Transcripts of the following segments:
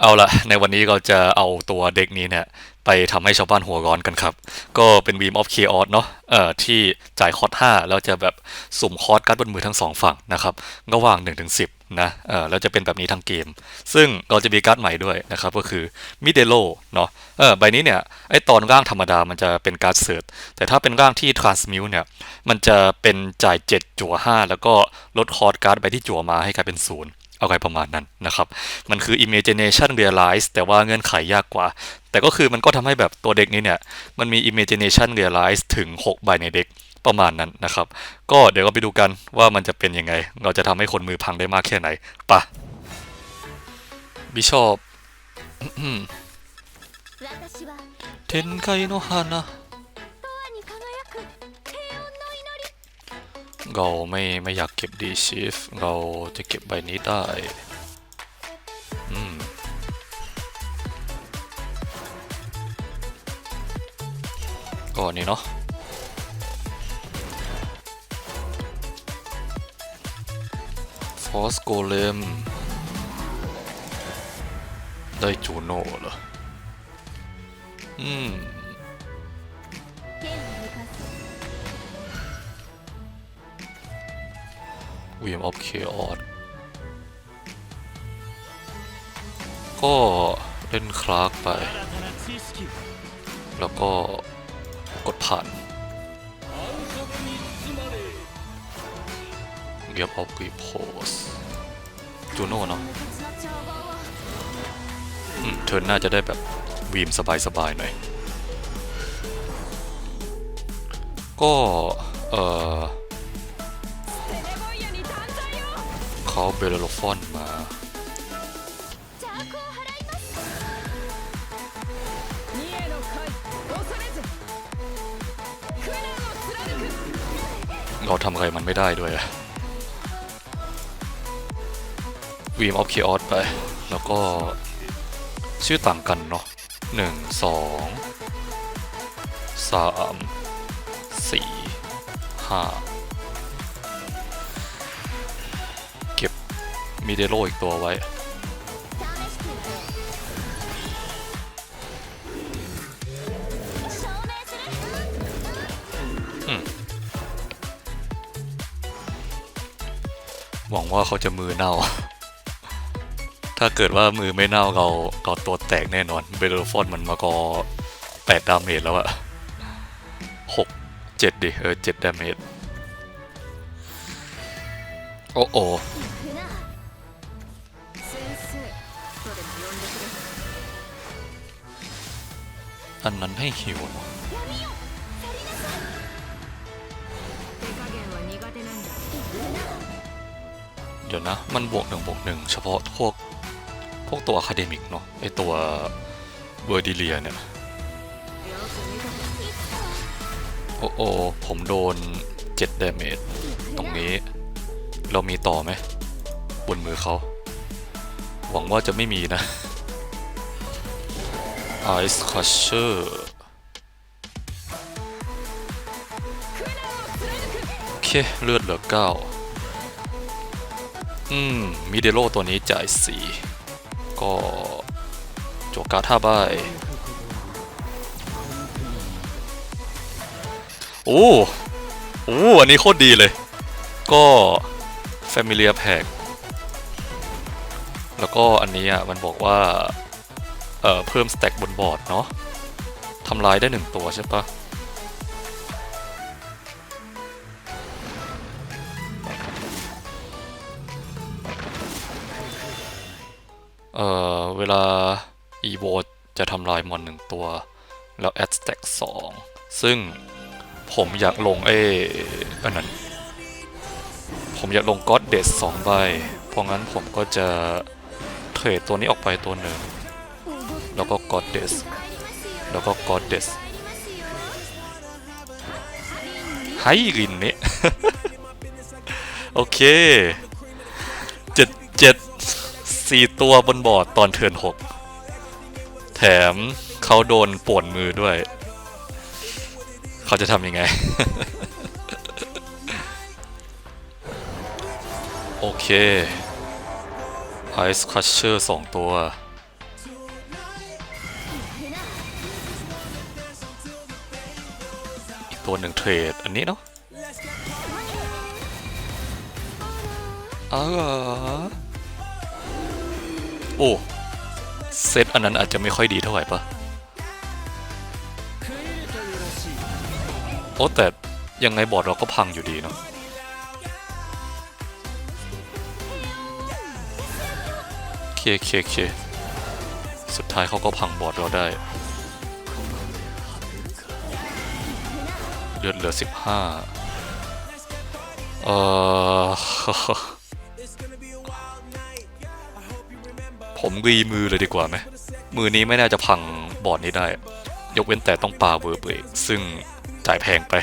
เอาละในวันนี้เราจะเอาตัวเด็กนี้เนี่ยไปทำให้ชาวบ้านหัวร้อนกันครับ ก็เป็นวีมออฟเคออสเนาะเอ่อที่จ่ายคอร์ส5แล้วจะแบบสุ่มคอร์สการ์ดบนมือทั้งสองฝั่งนะครับระหว่าง1ถึง10นะเอ่อแล้วจะเป็นแบบนี้ทั้งเกม ซึ่งเราจะมีการ์ดใหม่ด้วยนะครับ ก็คือมิเดโลเนาะเออใบนี้เนี่ยไอตอนร่างธรรมดามันจะเป็นการ์ดเสิร์ชแต่ถ้าเป็นร่างที่ทรานสมิวเนี่ยมันจะเป็นจ่าย 7 จั่ว 5 แล้วก็ลดคอร์สการ์ดใบที่จั่วมาให้กลายเป็นศูนย์ อาไปประมาณนั้นนะครับ มันคือ imagination realize แต่ว่าเงื่อนไขยากกว่า แต่ก็คือมันก็ทำให้แบบตัวเด็กนี้เนี่ย มันมี imagination realize ถึง 6 ใบในเด็กประมาณนั้นนะครับ ก็เดี๋ยวเราไปดูกันว่ามันจะเป็นยังไง เราจะทำให้คนมือพังได้มากแค่ไหนปะบิชอป私はเท เราไม่ไม่อยากเก็บดีชิฟเราจะเก็บใบนี้ได้อืมก็อันนี้เนาะฟอสโกเลมได้จูโน่เหรออืม VM of Chaos ก็เล่นคลาร์กไป แล้วก็กดผ่านเกียบออฟกีโพสจูโน่เนาะเธอน่าจะได้แบบวีมสบายๆหน่อย ก็ เออ เขาเบลโลฟอนมาเราทำอะไรมันไม่ได้ด้วยอะวีมออฟเคออสไป แล้วก็ชื่อต่างกันเนาะหนึ่งสองสามสี่ห้า มีเดโลอีกตัวไว้ หวังว่าเขาจะมือเน่า ถ้าเกิดว่ามือไม่เน่าเราเราตัวแตกแน่นอน เบลฟอนมันมากอแปดดาเมจแล้วอะหกเจ็ดดิ เออเจ็ดดาเมจ โอ้โอ อันนั้นให้หิวเดี๋ยวนะ มันบวกหนึ่งบวกหนึ่งเฉพาะพวก พวกตัวอะคาเดมิกเนาะไอตัวเบอร์ดิเลียเนี่ยโอ้โอผมโดนเจ็ดเดเมจตรงนี้ เรามีต่อไหมบนมือเขา หวังว่าจะไม่มีนะ Ice Crusher โอเค เลือดเหลือ 9 อืม มิเดโลตัวนี้จ่าย 4 ก็โจการ์ด5ใบโอ้โอ้อันนี้โคตรดีเลย ก็ Familiar Pack แล้วก็อันนี้อะ มันบอกว่า เอ่อเพิ่มสแต็กบนบอร์ดเนาะทำลายได้หนึ่งตัวใช่ปะเอ่อเวลา EVO จะทำลายมอนหนึ่งตัว แล้ว add stack 2 ซึ่งผมอยากลงเออันนั้น ผมอยากลง God d e s 2ใบ เพราะงั้นผมก็จะเทรดตัวนี้ออกไปตัวหนึ่ง แล้วก็ God d e s แล้วก็ God d e s ไฮรินเนี่โอเคเจ็ดเจ็ดสี่ตัวบนบอร์ดตอนเทิร์นหกแถมเขาโดนป่วนมือด้วย เขาจะทำยังไง โอเค Ice Crusher สองตัว ตัวหนึ่งเทรด อันนี้เนาะเหรอโอ้เซตอันนั้นอาจจะไม่ค่อยดีเท่าไหร่ปะโอ้แต่ยังไงบอร์ดเราก็พังอยู่ดีเนาะเคเคเคสุดท้ายเขาก็พังบอร์ดเราได้ เลือดเหลือสิบห้าเออผมรีมือเลยดีกว่าไหม มือนี้ไม่น่าจะพังบอร์ดนี้ได้ ยกเว้นแต่ต้องปาเวอร์เบรกซึ่งจ่ายแพงไป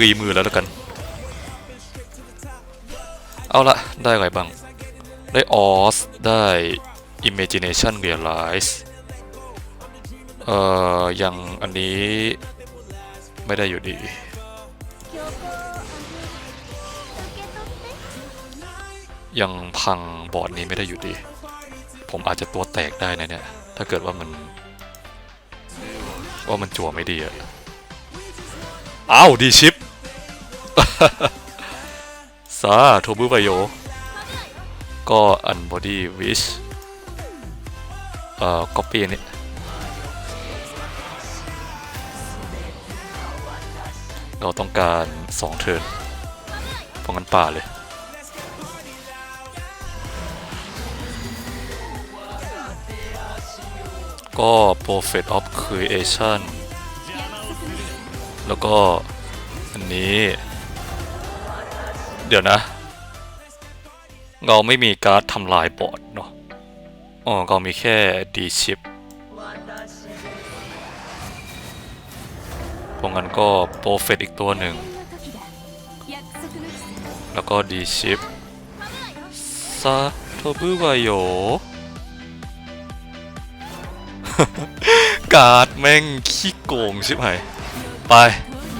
รีมือแล้วแล้วกัน เอาละได้อะไรบ้าง ได้ออส ได้ imagination realize เอ่อยังอันนี้ ไม่ได้อยู่ดี ยังพังบอร์ดนี้ไม่ได้อยู่ดี ผมอาจจะตัวแตกได้นะเนี่ย ถ้าเกิดว่ามันว่ามันจั่วไม่ดีอะอ้าวดีชิปซาโทบุไบโย ก็อันบอดี้วิชเอ่อ copy นี้ เราต้องการ2เทิร์นเพราะงั้นป่าเลย ก็ Prophet of Creation แล้วก็ อันนี้ เดี๋ยวนะ เราไม่มีการ์ดทำลายบอร์ดเนาะอ๋อเรามีแค่ดีชิป รงกันก็โปรเฟตอีกตัวหนึ่ง แล้วก็ดีชิปซาโทบุวายโยกาดแม่งขี้โกงชิบหายไป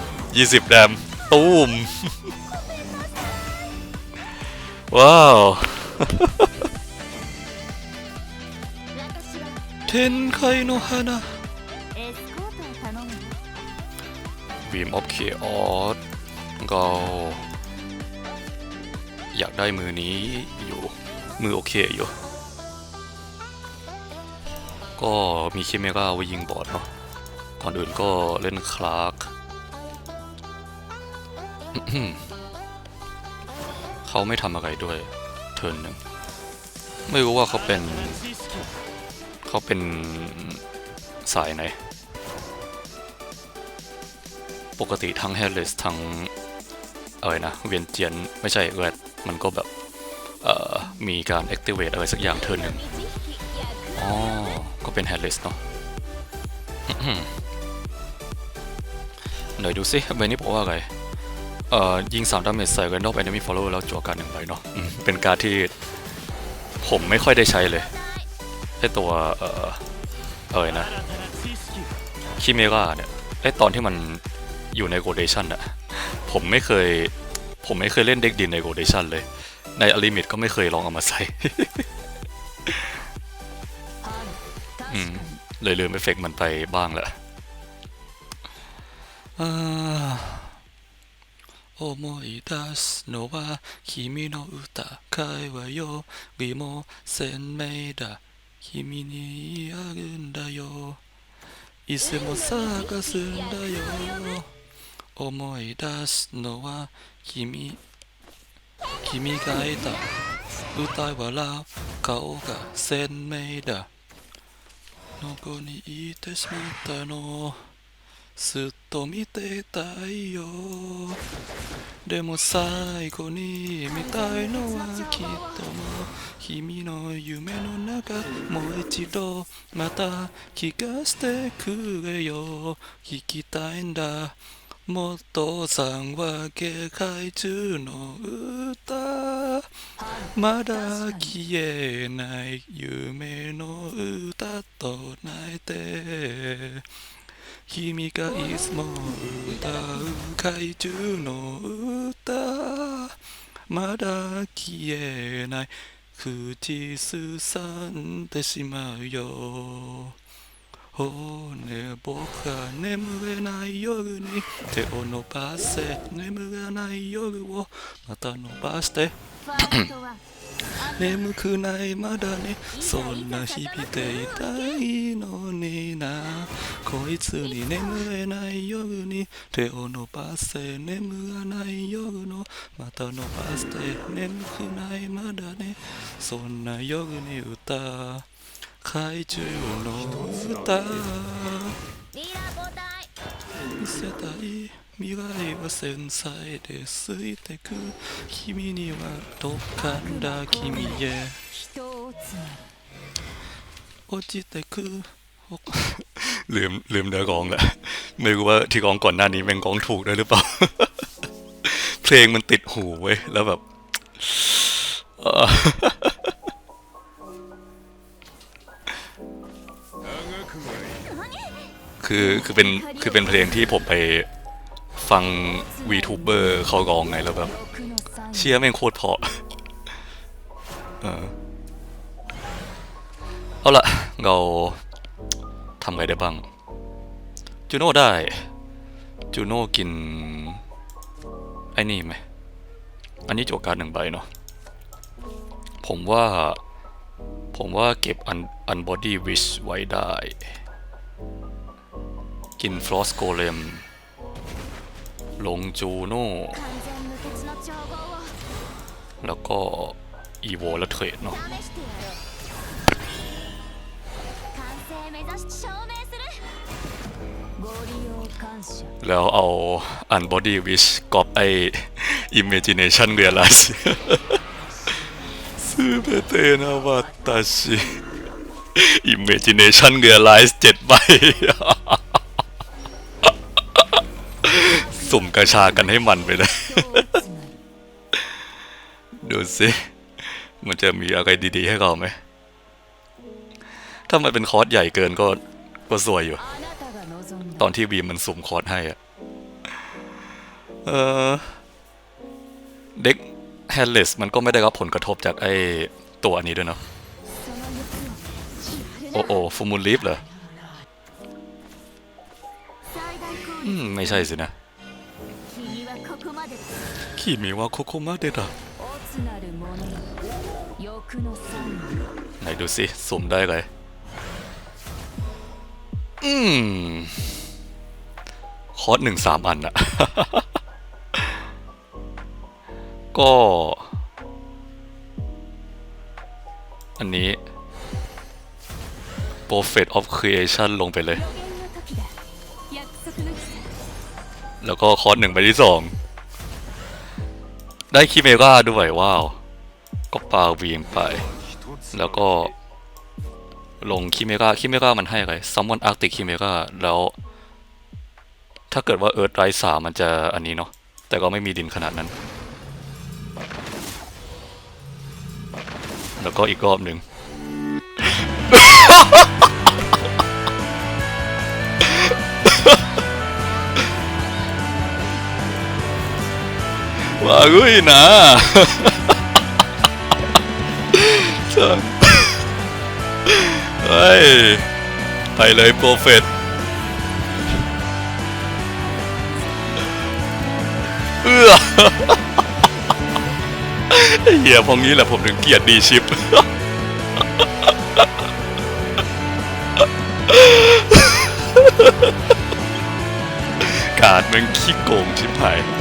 20 แดม ตูม ว้าว เทนไคโนฮานะีมออฟเคออสเราอยากได้มือนี้อยู่ มือโอเคอยู่ ก็มีคิเมราไว้ยิงบอดเนาะก่อนอื่นก็เล่นคลาร์กเขาไม่ทำอะไรด้วย เทิร์นหนึ่ง ไม่รู้ว่าเขาเป็น เขาเป็นสายไหน ปกติทั้ง Headless ทั้งอะไรนะเวียนเจียนไม่ใช่เวทมันก็แบบเอ่อมีการ activate อะไรสักอย่างเทิร์นหนึ่งอ๋อ ก็เป็น Headless เนาะหน่อยดูสิใบนี้บอกว่าอะไร เอ่อ ยิง3ดาเมจใส่ Random Enemy Follower แล้วจั่วการหนึ่งใบเนาะเป็นการที่ผมไม่ค่อยได้ใช้เลยไอตัว เอ่ออะไรนะ คิเมราเนี่ย ไอตอนที่มัน อยู่ในโกลเดชันอะผมไม่เคย ผมไม่เคยเล่นเด็กดินในโกลเดชันเลย ในอลิมิตก็ไม่เคยลองเอามาใส่เลยลืมเอฟเฟกมันไปบ้างแหละโอโมดัสโนวาคิมิโนอุตะคายโยริโมเซนเมดะคิมินิอารุนดาโยอิเซโมซากะซึนดาโย 思い出すのは君。君がいた歌い笑う顔が鮮明だ。どこにいてしまったの。ずっと見てたいよ。でも最後に見たいのはきっとも君の夢の中もう一度また聞かせてくれよ。聞きたいんだ。もとさんは警戒中の歌。まだ消えない夢の歌と泣いて。君がいつも歌う怪獣の歌。まだ消えない。口ずさんでしまうよ。骨僕は眠れない夜に手を伸ばせ眠らない夜をまた伸ばして。眠くないまだねそんな日々でいたいのにな。こいつに眠れない夜に手を伸ばせ眠らない夜のまた伸ばして。眠くないまだねそんな夜に歌怪獣の歌リーダー交代見せたい未来は繊細で過ぎてく君にはどっかんだ君へ人をつな落ちてく ลืมลืมเนื้อร้องแหละไม่รู้ว่าที่ร้องก่อนหน้านี้แม่งร้องถูกด้วยหรือเปล่า เพลงมันติดหูเว้ยแล้วแบบ คือคือเป็นคือเป็นเพลงที่ผมไปฟังวีทูเบอร์เขาร้องไงแล้วแบบเชียร์แม่งโคตรเพาะเออเอาละเราทำไงได้บ้าง จูโน่ได้ จูโน่กิน ไอ้นี่ไหม อันนี้โจกการหนึ่งใบเนาะผมว่า ผมว่าเก็บอันอันบอดี้วิชไว้ได้ินฟลอสโกเลมลงจูโน่แล้วก็ อีโวและเทรดเนาะแล้วเอาอันบอดี้วิชกอบไออิมเมจเนชันเรียลไลซ์ซื้อเปเตนาวัตตาชิอิมเมจเนชันเรียลไลซ์เจ็ดใบ สุ่มกระชากันให้มันไปเลย ดูสิมันจะมีอะไรดีๆให้เราไหม ถ้ามันเป็นคอร์สใหญ่เกินก็ก็สวยอยู่ ตอนที่บีมมันสุ่มคอร์สให้อะเออเด็กแฮนเลสมันก็ไม่ได้รับผลกระทบจากไอ้ตัวอันนี้ด้วยเนาะ โอ้โอ้ฟูมูลลีฟเหรอ มไม่ใช่สินะคิมิวะาโคโคมาเดะไหนดูสิสมได้เลยอืมคอร์สหนึ่งสามอันอะก็ อันนี้ Prophet of Creation ลงไปเลย แล้วก็คอร์สหนึ่งไปที่สอง ได้คิเมราด้วยว้าว ก็ปาวีมไป แล้วก็ ลงคิเมราคิเมรามันให้อะไรซัมมอนอาร์ติคิเมราแล้ว ถ้าเกิดว่าเอิร์ธไรสามันจะอันนี้เนาะ แต่ก็ไม่มีดินขนาดนั้น แล้วก็อีกรอบหนึ่ง ว่ารุยนะจังเฮ้ยไปเลยโปรเฟตเอื้อเหี้ยพองนี้แหละผมถึงเกลียดดีชิปการดมันขี้โกงชิบหาย